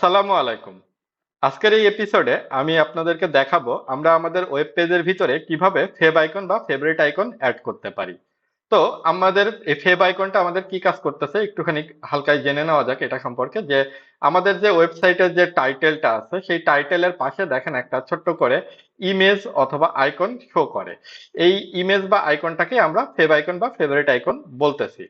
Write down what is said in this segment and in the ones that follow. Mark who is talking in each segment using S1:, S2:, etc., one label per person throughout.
S1: সালামু আলাইকুম। আজকের এই এপিসোডে আমি আপনাদেরকে দেখাবো আমরা আমাদের ওয়েব পেজের ভিতরে কীভাবে ফেব আইকন বা ফেভারিট আইকন অ্যাড করতে পারি। তো আমাদের এই ফেব আইকনটা আমাদের কি কাজ করতেছে একটুখানি হালকায় জেনে নেওয়া যাক এটা সম্পর্কে যে আমাদের যে ওয়েবসাইটের যে টাইটেলটা আছে সেই টাইটেলের পাশে দেখেন একটা ছোট্ট করে ইমেজ অথবা আইকন শো করে। এই ইমেজ বা আইকনটাকে আমরা ফেব আইকন বা ফেভারিট আইকন বলতেছি।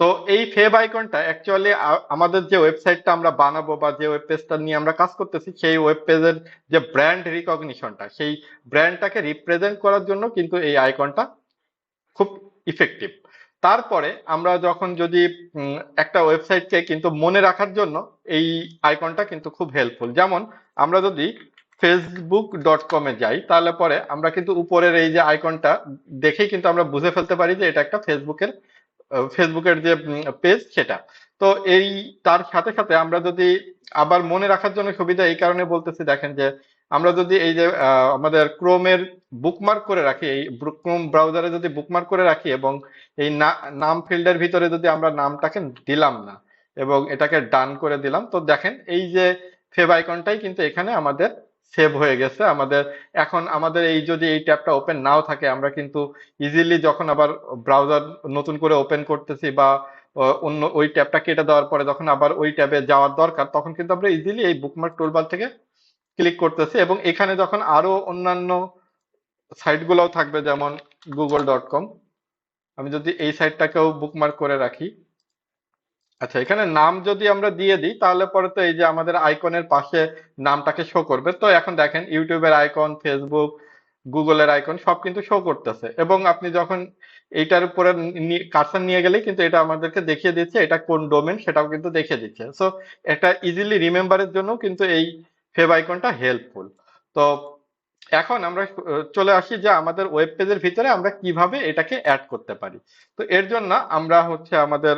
S1: তো এই ফেভ আইকনটা অ্যাকচুয়ালি আমাদের যে ওয়েবসাইটটা আমরা বানাবো বা যে ওয়েব পেজটা নিয়ে আমরা কাজ করতেছি, সেই ওয়েব পেজের যে ব্র্যান্ড রিকগনিশনটা সেই ব্র্যান্ডটাকে রিপ্রেজেন্ট করার জন্য কিন্তু এই আইকনটা খুব ইফেক্টিভ তারপরে আমরা যখন যদি একটা ওয়েবসাইটকে কিন্তু মনে রাখার জন্য এই আইকনটা কিন্তু খুব হেল্পফুল যেমন আমরা যদি ফেসবুক ডট কমে যাই, তাহলে পরে আমরা কিন্তু উপরের এই যে আইকনটা দেখেই কিন্তু আমরা বুঝে ফেলতে পারি যে এটা একটা ফেসবুকের ফেসবুকের যে পেজ সেটা। তো এই, তার সাথে সাথে আমরা যদি আবার মনে রাখার জন্য সুবিধা এই কারণে বলতেছি, দেখেন যে, আমরা যদি এই যে আমাদের ক্রোমের বুকমার্ক করে রাখি, এই ক্রোম ব্রাউজারে যদি বুকমার্ক করে রাখি এবং এই নাম ফিল্ডের ভিতরে যদি আমরা নামটাকে দিলাম না এবং এটাকে ডান করে দিলাম, তো দেখেন এই যে ফেভ আইকনটাই কিন্তু এখানে আমাদের সেভ হয়ে গেছে। আমাদের এখন আমাদের এই যদি এই ট্যাবটা ওপেন নাও থাকে, আমরা কিন্তু ইজিলি যখন আবার ব্রাউজার নতুন করে ওপেন করতেছি বা অন্য ওই ট্যাবটা কেটে দেওয়ার পরে যখন আবার ওই ট্যাবে যাওয়ার দরকার, তখন কিন্তু আমরা ইজিলি এই বুকমার্ক টুলবার থেকে ক্লিক করতেছি এবং এখানে যখন আরও অন্যান্য সাইটগুলোও থাকবে, যেমন গুগল ডট কম আমি যদি এই সাইটটাকেও বুকমার্ক করে রাখি। আচ্ছা এখানে নাম যদি আমরা দিয়ে দিই, তাহলে পরে তো এই যে আমাদের আইকনের পাশে নামটাকে শো করবে। তো এখন দেখেন, ইউটিউবের আইকন ফেসবুক গুগলের আইকন সব কিন্তু শো করতেছে। এবং আপনি যখন এইটার উপরে কার্সর নিয়ে গেলেই কিন্তু এটা আমাদেরকে দেখিয়ে দিচ্ছে, এটা কোন ডোমেন সেটাও কিন্তু দেখিয়ে দিচ্ছে। সো এটা ইজিলি রিমেম্বারের জন্য কিন্তু এই ফেভ আইকনটা হেল্পফুল তো এখন আমরা চলে আসি যে আমাদের ওয়েব পেজের ভিতরে আমরা কীভাবে এটাকে অ্যাড করতে পারি। তো এর জন্য আমরা হচ্ছে আমাদের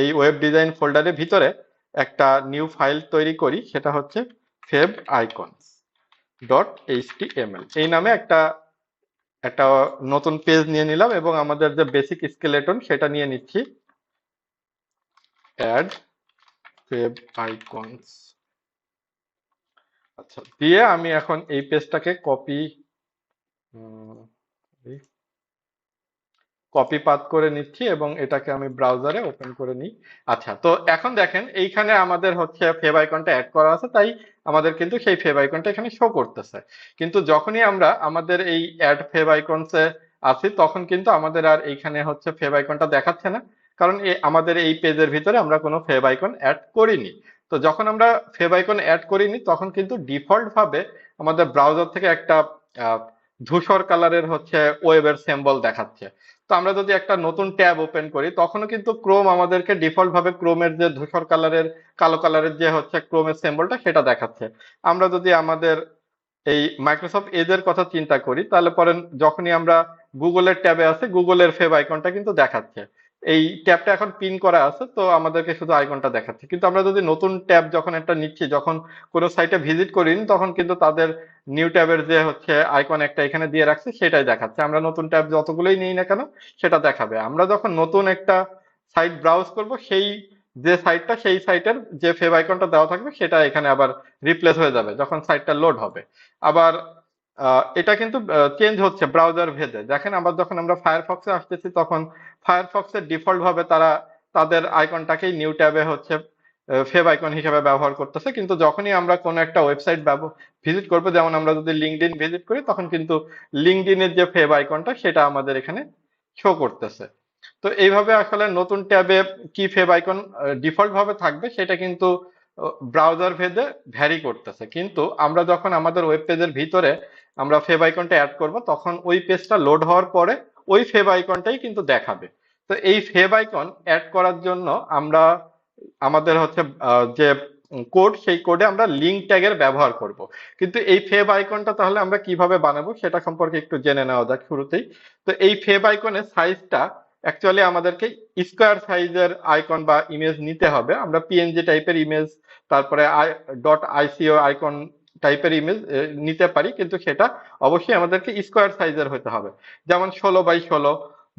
S1: এই ওয়েব ডিজাইন ফোল্ডারের ভিতরে একটা নিউ ফাইল তৈরি করি, সেটা হচ্ছে ফেব আইকনস ডট এইচটিএমএল এই নামে একটা একটা নতুন পেজ নিয়ে নিলাম এবং আমাদের যে বেসিক স্কেলেটন সেটা নিয়ে নিচ্ছি। অ্যাড ফেব আইকনস আচ্ছা দিয়ে আমি এখন এই পেজটাকে কপি কপি পাত করে নিচ্ছি এবং এটাকে আমি ব্রাউজারে ওপেন করে নিই। আচ্ছা তো এখন দেখেন এইখানে আমাদের হচ্ছে ফেভ আইকনটা অ্যাড করা আছে, তাই আমাদের কিন্তু সেই ফেভ আইকনটা এখানে শো করতেছে। কিন্তু যখনই আমরা আমাদের এই অ্যাড ফেভ আইকনসে আসি তখন কিন্তু আমাদের আর এইখানে হচ্ছে ফেভ আইকনটা দেখাচ্ছে না। কারণ আমাদের এই পেজের ভিতরে আমরা কোনো ফেভ আইকন অ্যাড করিনি। তো যখন আমরা ফেভ আইকন অ্যাড করিনি, তখন কিন্তু ডিফল্ট ভাবে আমাদের ব্রাউজার থেকে একটা ধূসর কালারের হচ্ছে ওয়েবের সিম্বল দেখাচ্ছে। তো আমরা যদি একটা নতুন ট্যাব ওপেন করি, তখনও কিন্তু ক্রোম আমাদেরকে ডিফল্ট ভাবে ক্রোমের যে ধূসর কালারের, কালো কালারের যে হচ্ছে ক্রোমের সিম্বলটা সেটা দেখাচ্ছে। আমরা যদি আমাদের এই মাইক্রোসফট এজের কথা চিন্তা করি, তাহলে পরে যখনই আমরা গুগলের ট্যাবে আছে গুগলের ফেব আইকনটা কিন্তু দেখাচ্ছে। এই ট্যাবটা এখন পিন করা আছে, তো আমাদেরকে শুধু আইকনটা দেখাচ্ছে। কিন্তু আমরা যদি নতুন ট্যাব যখন একটা নিচ্ছি, যখন কোনো সাইটে ভিজিট করিনি তখন কিন্তু তাদের নিউ ট্যাবের যে হচ্ছে আইকন একটা এখানে দিয়ে রাখছে, সেটাই দেখাচ্ছে। আমরা নতুন ট্যাব যতগুলোই নিই না কেন, সেটা দেখাবে। আমরা যখন নতুন একটা সাইট ব্রাউজ করব, সেই যে সাইটটা, সেই সাইটের যে ফেভ আইকনটা দেওয়া থাকবে, সেটা এখানে আবার রিপ্লেস হয়ে যাবে, যখন সাইটটা লোড হবে। আবার এটা কিন্তু চেঞ্জ হচ্ছে ব্রাউজার ভেদে। দেখেন, আবার যখন আমরা ফায়ারফক্সে আসতেছি, তখন ফায়ারফক্সের ডিফল্ট ভাবে তারা তাদের আইকনটাকেই নিউ ট্যাবে হচ্ছে ফেব আইকন হিসেবে ব্যবহার করতেছে। কিন্তু যখনই আমরা কোনো একটা ওয়েবসাইট ভিজিট করব, যেমন আমরা যদি লিঙ্কডইন ভিজিট করি, তখন কিন্তু লিঙ্কডইনের যে ফেব আইকনটা সেটা আমাদের এখানে শো করতেছে। তো এইভাবে আসলে নতুন ট্যাবে কি ফেব আইকন ডিফল্ট ভাবে থাকবে, সেটা কিন্তু ব্রাউজার ভেদে ভ্যারি করতেছে। কিন্তু আমরা যখন আমাদের ওয়েব পেজের ভিতরে আমরা ফেভ আইকনটা অ্যাড করব, তখন ওই পেজটা লোড হওয়ার পরে ওই ফেভ আইকনটাই কিন্তু দেখাবে। তো এই ফেভ আইকন অ্যাড করার জন্য আমরা, আমাদের হচ্ছে যে কোড সেই কোডে আমরা লিঙ্ক ট্যাগের ব্যবহার করব। কিন্তু এই ফেভ আইকনটা তাহলে আমরা কীভাবে বানাবো সেটা সম্পর্কে একটু জেনে নেওয়া যাক শুরুতেই। তো এই ফেভ আইকনের সাইজটা অ্যাকচুয়ালি আমাদেরকে স্কোয়ার সাইজের আইকন বা ইমেজ নিতে হবে। আমরা পিএনজি টাইপের ইমেজ তারপরে ডট আইসিও আইকন টাইপের ইমেজ নিতে পারি, কিন্তু সেটা অবশ্যই আমাদেরকে স্কোয়ার সাইজের হতে হবে। যেমন ষোলো বাই ষোলো,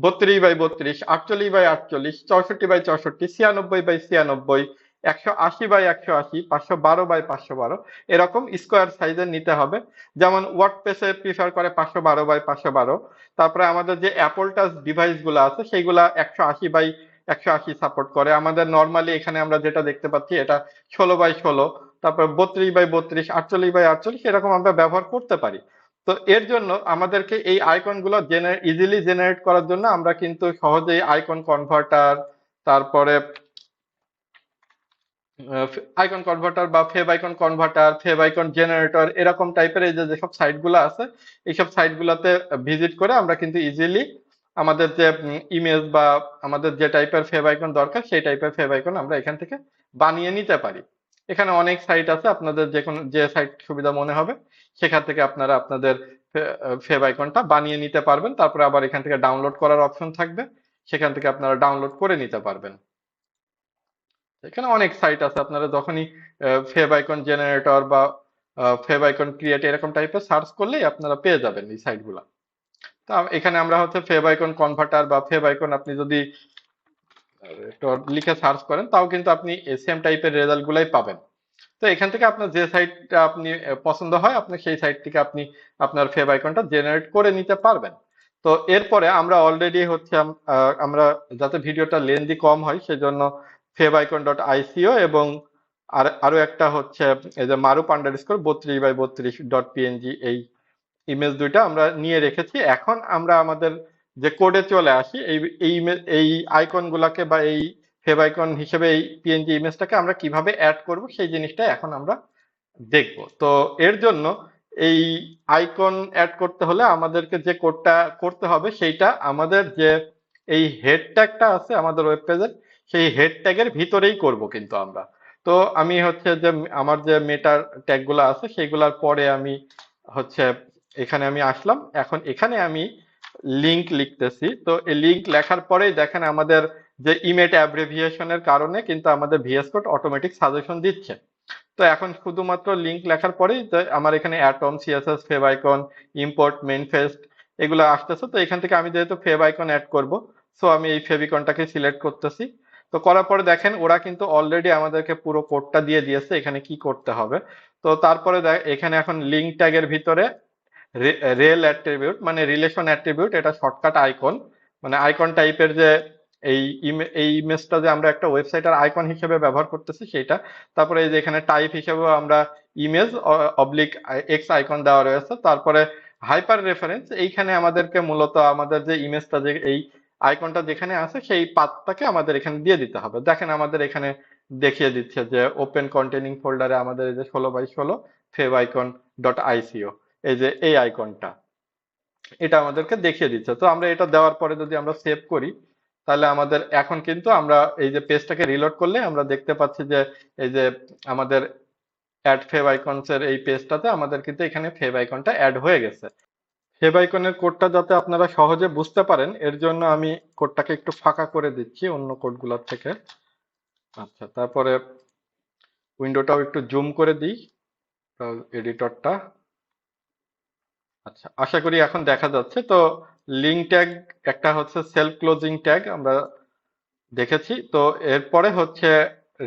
S1: বত্রিশ বাই বত্রিশ, আটচল্লিশ বাই আটচল্লিশ, চৌষট্টি বাই চৌষট্টি, ছিয়ানব্বই বাই ছিয়ানব্বই, একশো আশি বাই একশো আশি, পাঁচশো বারো বাই পাঁচশো বারো, এরকম স্কোয়ার সাইজের নিতে হবে। যেমন ওয়ার্ড পেসে প্রিফার করে পাঁচশো বারো বাই পাঁচশো বারো। তারপরে আমাদের যে অ্যাপল টাচ ডিভাইসগুলো আছে, সেইগুলা একশো আশি বাই একশো আশি সাপোর্ট করে। আমাদের নর্মালি এখানে আমরা যেটা দেখতে পাচ্ছি, এটা ষোলো বাই ষোলো তারপর বত্রিশ বাই বত্রিশ, আটচল্লিশ বাই আটচল্লিশ এরকম আমরা ব্যবহার করতে পারি। তো এর জন্য আমাদেরকে এই আইকনগুলো ইজিলি জেনারেট করার জন্য আমরা কিন্তু সহজেই আইকন কনভার্টার তারপরে আইকন কনভার্টার বা fav icon converter fav icon generator এরকম টাইপের এই যে যেসব সাইটগুলো আছে, এইসব সাইট গুলাতে ভিজিট করে আমরা কিন্তু ইজিলি আমাদের যে ইমেজ বা আমাদের যে টাইপের ফেব আইকন দরকার, সেই টাইপের ফেব আইকন আমরা এখান থেকে বানিয়ে নিতে পারি। এখানে অনেক সাইট আছে, আপনাদের যে কোনো যে সাইট সুবিধা মনে হবে, সেখান থেকে আপনারা আপনাদের ফেব আইকনটা বানিয়ে নিতে পারবেন। তারপরে আবার এখান থেকে ডাউনলোড করার অপশন থাকবে, সেখান থেকে আপনারা ডাউনলোড করে নিতে পারবেন। এখানে অনেক সাইট আছে, আপনারা যখনই ফেব আইকন জেনারেটর বা ফেব আইকন ক্রিয়েট এরকম টাইপের সার্চ করলেই আপনারা পেয়ে যাবেন এই সাইটগুলো তো এখানে আমরা হচ্ছে ফেব আইকন কনভার্টার বা ফেব আইকন আপনি যদি লিখে সার্চ করেন, তাও কিন্তু আপনি সেম টাইপের রেজাল্ট গুলাই পাবেন। তো এখান থেকে আপনার যে সাইটটা আপনি পছন্দ হয়, আপনি সেই সাইট থেকে আপনি আপনার ফেব আইকনটা জেনারেট করে নিতে পারবেন। তো এরপরে আমরা অলরেডি হচ্ছে আমরা যাতে ভিডিওটা লেন্দি কম হয়, সেজন্য ফেব আইকন ডট আইসিও এবং আর, আরও একটা হচ্ছে, এই যে মারুপ আন্ডারস্কোর বত্রিশ বাই বত্রিশ ডট পিএনজি এই ইমেজ দুইটা আমরা নিয়ে রেখেছি। এখন আমরা আমাদের যে কোডে চলে আসি, এই এই এই আইকন গুলাকে বা এই ফেব আইকন হিসেবে এই পিএনজি ইমেজটাকে আমরা কীভাবে অ্যাড করব, সেই জিনিসটা এখন আমরা দেখব। তো এর জন্য এই আইকন অ্যাড করতে হলে আমাদেরকে যে কোডটা করতে হবে, সেইটা আমাদের যে এই হেড ট্যাগটা আছে আমাদের ওয়েব পেজের সেই হেড ট্যাগের ভিতরেই করব কিন্তু আমরা। তো আমি হচ্ছে যে আমার যে মেটার ট্যাগগুলো আছে, সেইগুলার পরে আমি হচ্ছে এখানে আমি আসলাম। এখন এখানে আমি লিংক লিখতেছি। তো এই লিংক লেখার পরেই দেখেন আমাদের যে ইমেট অ্যাব্রিভিয়েশনের কারণে কিন্তু আমাদের ভিএস কোড অটোমেটিক সাজেশন দিচ্ছে। তো এখন শুধুমাত্র লিংক লেখার পরেই আমার এখানে Atom CSS favicon import manifest এগুলো আসতেছে। তো এখান থেকে আমি যেহেতু ফেভ আইকন অ্যাড করব সো আমি এই ফেভিকনটাকে সিলেক্ট করতেছি। তো করার পরে দেখেন ওরা কিন্তু অলরেডি আমাদেরকে পুরো কোডটা দিয়ে দিয়েছে, এখানে কি করতে হবে। তো তারপরে এখানে এখন লিঙ্ক ট্যাগের ভিতরে রেল অ্যাট্রিবিউট মানে রিলেশন অ্যাট্রিবিউট এটা শর্টকাট আইকন মানে আইকন টাইপের যে এই এই ইমেজটা যে আমরা একটা ওয়েবসাইটের আইকন হিসেবে ব্যবহার করতেছি সেটা তারপরে এই যে এখানে টাইপ হিসেবেও আমরা ইমেজ অবলিক এক্স আইকন দেওয়া রয়েছে। তারপরে হাইপার রেফারেন্স এইখানে আমাদেরকে মূলত আমাদের যে ইমেজটা যে এই আইকনটা যেখানে আছে, সেই পাতটাকে আমাদের এখানে দিয়ে দিতে হবে। দেখেন আমাদের এখানে দেখিয়ে দিচ্ছে যে ওপেন কন্টেনিং ফোল্ডারে আমাদের এই যে ষোলো বাই ষোলো ফেভ আইকন ডট আইসিও এই যে এই আইকনটা এটা আমাদেরকে দেখিয়ে দিচ্ছে। তো আমরা এটা দেওয়ার পরে যদি আমরা সেভ করি, তাহলে আমাদের এখন কিন্তু আমরা এই যে পেজটাকে রিলোড করলে আমরা দেখতে পাচ্ছি যে এই যে আমাদের অ্যাড ফেব আইকনস এর এই পেজটাতে আমাদের কিন্তু এখানে ফেব আইকনটা অ্যাড হয়ে গেছে। ফেব আইকনের কোডটা যাতে আপনারা সহজে বুঝতে পারেন, এর জন্য আমি কোডটাকে একটু ফাঁকা করে দিচ্ছি অন্য কোডগুলোর থেকে। আচ্ছা তারপরে উইন্ডোটাও একটু জুম করে দিই। এডিটরটা আচ্ছা আশা করি এখন দেখা যাচ্ছে। তো লিঙ্ক ট্যাগ একটা হচ্ছে সেলফ ক্লোজিং ট্যাগ আমরা দেখেছি। তো এরপরে হচ্ছে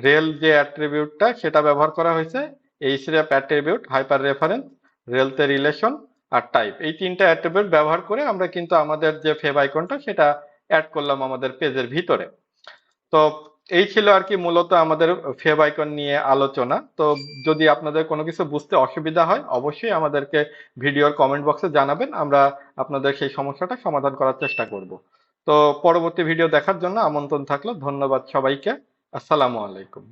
S1: রেল যে অ্যাট্রিবিউটটা সেটা ব্যবহার করা হয়েছে। এইচরেপ অ্যাট্রিবিউট হাইপার রেফারেন্স রেলতে রিলেশন আর টাইপ এই তিনটা অ্যাট্রিবিউট ব্যবহার করে আমরা কিন্তু আমাদের যে ফেভ আইকনটা সেটা অ্যাড করলাম আমাদের পেজের ভিতরে। তো এই ছিল আর কি মূলত আমাদের ফেব আইকন নিয়ে আলোচনা। তো যদি আপনাদের কোনো কিছু বুঝতে অসুবিধা হয়, অবশ্যই আমাদেরকে ভিডিওর কমেন্ট বক্সে জানাবেন। আমরা আপনাদের সেই সমস্যাটা সমাধান করার চেষ্টা করব। তো পরবর্তী ভিডিও দেখার জন্য আমন্ত্রণ থাকল। ধন্যবাদ সবাইকে। আসসালামু আলাইকুম।